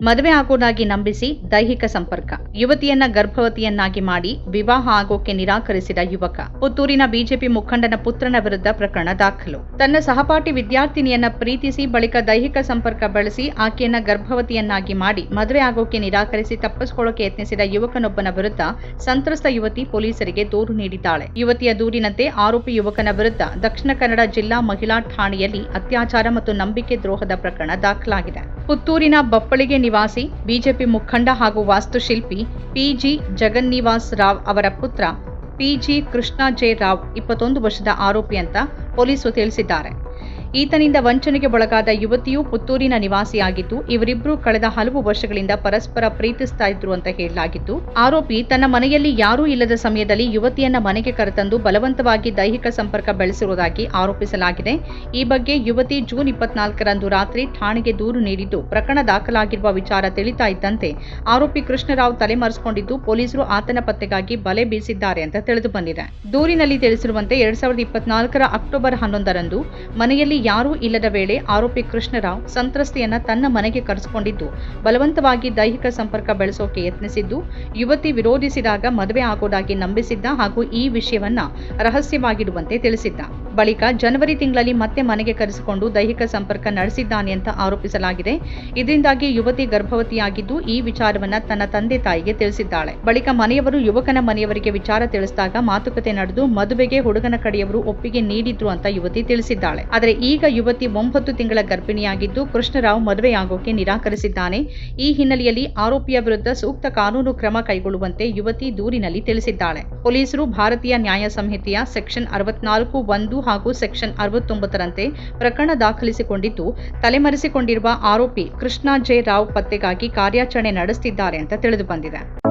ಮದುವೆ ಆಗೋದಾಗಿ ನಂಬಿಸಿ ದೈಹಿಕ ಸಂಪರ್ಕ. ಯುವತಿಯನ್ನ ಗರ್ಭವತಿಯನ್ನಾಗಿ ಮಾಡಿ ವಿವಾಹ ಆಗೋಕೆ ನಿರಾಕರಿಸಿದ ಯುವಕ. ಪುತ್ತೂರಿನ ಬಿಜೆಪಿ ಮುಖಂಡನ ಪುತ್ರನ ವಿರುದ್ಧ ಪ್ರಕರಣ ದಾಖಲು. ತನ್ನ ಸಹಪಾಠಿ ವಿದ್ಯಾರ್ಥಿನಿಯನ್ನ ಪ್ರೀತಿಸಿ ಬಳಿಕ ದೈಹಿಕ ಸಂಪರ್ಕ ಬಳಸಿ ಆಕೆಯನ್ನ ಗರ್ಭವತಿಯನ್ನಾಗಿ ಮಾಡಿ ಮದುವೆ ಆಗೋಕೆ ನಿರಾಕರಿಸಿ ತಪ್ಪಿಸಿಕೊಳ್ಳೋಕೆ ಯತ್ನಿಸಿದ ಯುವಕನೊಬ್ಬನ ವಿರುದ್ಧ ಸಂತ್ರಸ್ತ ಯುವತಿ ಪೊಲೀಸರಿಗೆ ದೂರು ನೀಡಿದ್ದಾಳೆ. ಯುವತಿಯ ದೂರಿನಂತೆ ಆರೋಪಿ ಯುವಕನ ವಿರುದ್ಧ ದಕ್ಷಿಣ ಕನ್ನಡ ಜಿಲ್ಲಾ ಮಹಿಳಾ ಠಾಣೆಯಲ್ಲಿ ಅತ್ಯಾಚಾರ ಮತ್ತು ನಂಬಿಕೆ ದ್ರೋಹದ ಪ್ರಕರಣ ದಾಖಲಾಗಿದೆ. ಪುತ್ತೂರಿನ ಬಪ್ಪಳಿಗೆ ನಿವಾಸಿ, ಬಿಜೆಪಿ ಮುಖಂಡ ಹಾಗೂ ವಾಸ್ತುಶಿಲ್ಪಿ ಪಿಜಿ ಜಗನ್ನಿವಾಸ್ ರಾವ್ ಅವರ ಪುತ್ರ ಪಿಜಿ ಕೃಷ್ಣ ಜೆ. ರಾವ್ ಇಪ್ಪತ್ತೊಂದು ವರ್ಷದ ಆರೋಪಿ ಅಂತ ಪೊಲೀಸರು ತಿಳಿಸಿದ್ದಾರೆ. ಈತನಿಂದ ವಂಚನೆಗೆ ಒಳಗಾದ ಯುವತಿಯು ಪುತ್ತೂರಿನ ನಿವಾಸಿಯಾಗಿದ್ದು ಇವರಿಬ್ಬರು ಕಳೆದ ಹಲವು ವರ್ಷಗಳಿಂದ ಪರಸ್ಪರ ಪ್ರೀತಿಸ್ತಾ ಇದ್ರು ಅಂತ ಹೇಳಲಾಗಿತ್ತು. ಆರೋಪಿ, ತನ್ನ ಮನೆಯಲ್ಲಿ ಯಾರೂ ಇಲ್ಲದ ಸಮಯದಲ್ಲಿ ಯುವತಿಯನ್ನ ಮನೆಗೆ ಕರೆತಂದು ಬಲವಂತವಾಗಿ ದೈಹಿಕ ಸಂಪರ್ಕ ಬೆಳೆಸಿರುವುದಾಗಿ ಆರೋಪಿಸಲಾಗಿದೆ. ಈ ಬಗ್ಗೆ ಯುವತಿ ಜೂನ್ ಇಪ್ಪತ್ನಾಲ್ಕರಂದು ರಾತ್ರಿ ಠಾಣೆಗೆ ದೂರು ನೀಡಿದ್ದು, ಪ್ರಕರಣ ದಾಖಲಾಗಿರುವ ವಿಚಾರ ತಿಳಿತಾ ಇದ್ದಂತೆ ಆರೋಪಿ ಕೃಷ್ಣರಾವ್ ತಲೆಮರೆಸಿಕೊಂಡಿದ್ದು, ಪೊಲೀಸರು ಆತನ ಪತ್ತೆಗಾಗಿ ಬಲೆ ಬೀಸಿದ್ದಾರೆ ಅಂತ ತಿಳಿದು ಬಂದಿದೆ. ದೂರಿನಲ್ಲಿ ತಿಳಿಸಿರುವಂತೆ, ಎರಡ್ ಸಾವಿರದ ಇಪ್ಪತ್ನಾಲ್ಕರ ಅಕ್ಟೋಬರ್ ಹನ್ನೊಂದರಂದು ಮನೆಯಲ್ಲಿ ಯಾರೂ ಇಲ್ಲದ ವೇಳೆ ಆರೋಪಿ ಕೃಷ್ಣರಾವ್ ಸಂತ್ರಸ್ತೆಯನ್ನ ತನ್ನ ಮನೆಗೆ ಕರೆಸಿಕೊಂಡಿದ್ದು, ಬಲವಂತವಾಗಿ ದೈಹಿಕ ಸಂಪರ್ಕ ಬೆಳೆಸೋಕೆ ಯತ್ನಿಸಿದ್ದು, ಯುವತಿ ವಿರೋಧಿಸಿದಾಗ ಮದುವೆ ಆಗೋದಾಗಿ ನಂಬಿಸಿದ್ದ ಹಾಗೂ ಈ ವಿಷಯವನ್ನ ರಹಸ್ಯವಾಗಿಡುವಂತೆ ತಿಳಿಸಿದ್ದ. ಬಳಿಕ ಜನವರಿ ತಿಂಗಳಲ್ಲಿ ಮತ್ತೆ ಮನೆಗೆ ಕರೆಸಿಕೊಂಡು ದೈಹಿಕ ಸಂಪರ್ಕ ನಡೆಸಿದ್ದಾನೆ ಅಂತ ಆರೋಪಿಸಲಾಗಿದೆ. ಇದರಿಂದಾಗಿ ಯುವತಿ ಗರ್ಭವತಿಯಾಗಿದ್ದು ಈ ವಿಚಾರವನ್ನ ತನ್ನ ತಂದೆ ತಾಯಿಗೆ ತಿಳಿಸಿದ್ದಾಳೆ. ಬಳಿಕ ಮನೆಯವರು ಯುವಕನ ಮನೆಯವರಿಗೆ ವಿಚಾರ ತಿಳಿಸಿದಾಗ ಮಾತುಕತೆ ನಡೆದು ಮದುವೆಗೆ ಹುಡುಗನ ಕಡೆಯವರು ಒಪ್ಪಿಗೆ ನೀಡಿದ್ರು ಅಂತ ಯುವತಿ ತಿಳಿಸಿದ್ದಾಳೆ. ಆದರೆ ಈಗ ಯುವತಿ ಒಂಬತ್ತು ತಿಂಗಳ ಗರ್ಭಿಣಿಯಾಗಿದ್ದು ಕೃಷ್ಣರಾವ್ ಮದುವೆಯಾಗೋಕೆ ನಿರಾಕರಿಸಿದ್ದಾನೆ. ಈ ಹಿನ್ನೆಲೆಯಲ್ಲಿ ಆರೋಪಿಯ ವಿರುದ್ಧ ಸೂಕ್ತ ಕಾನೂನು ಕ್ರಮ ಕೈಗೊಳ್ಳುವಂತೆ ಯುವತಿ ದೂರಿನಲ್ಲಿ ತಿಳಿಸಿದ್ದಾಳೆ. ಪೊಲೀಸರು ಭಾರತೀಯ ನ್ಯಾಯ ಸಂಹಿತೆಯ ಸೆಕ್ಷನ್ ಅರವತ್ನಾಲ್ಕು ಒಂದು ಹಾಗೂ ಸೆಕ್ಷನ್ ಅರವತ್ತೊಂಬತ್ತರಂತೆ ಪ್ರಕರಣ ದಾಖಲಿಸಿಕೊಂಡಿದ್ದು, ತಲೆಮರೆಸಿಕೊಂಡಿರುವ ಆರೋಪಿ ಕೃಷ್ಣ ಜೆ ರಾವ್ ಪತ್ತೆಗಾಗಿ ಕಾರ್ಯಾಚರಣೆ ನಡೆಸುತ್ತಿದ್ದಾರೆ ಅಂತ ತಿಳಿದು ಬಂದಿದೆ.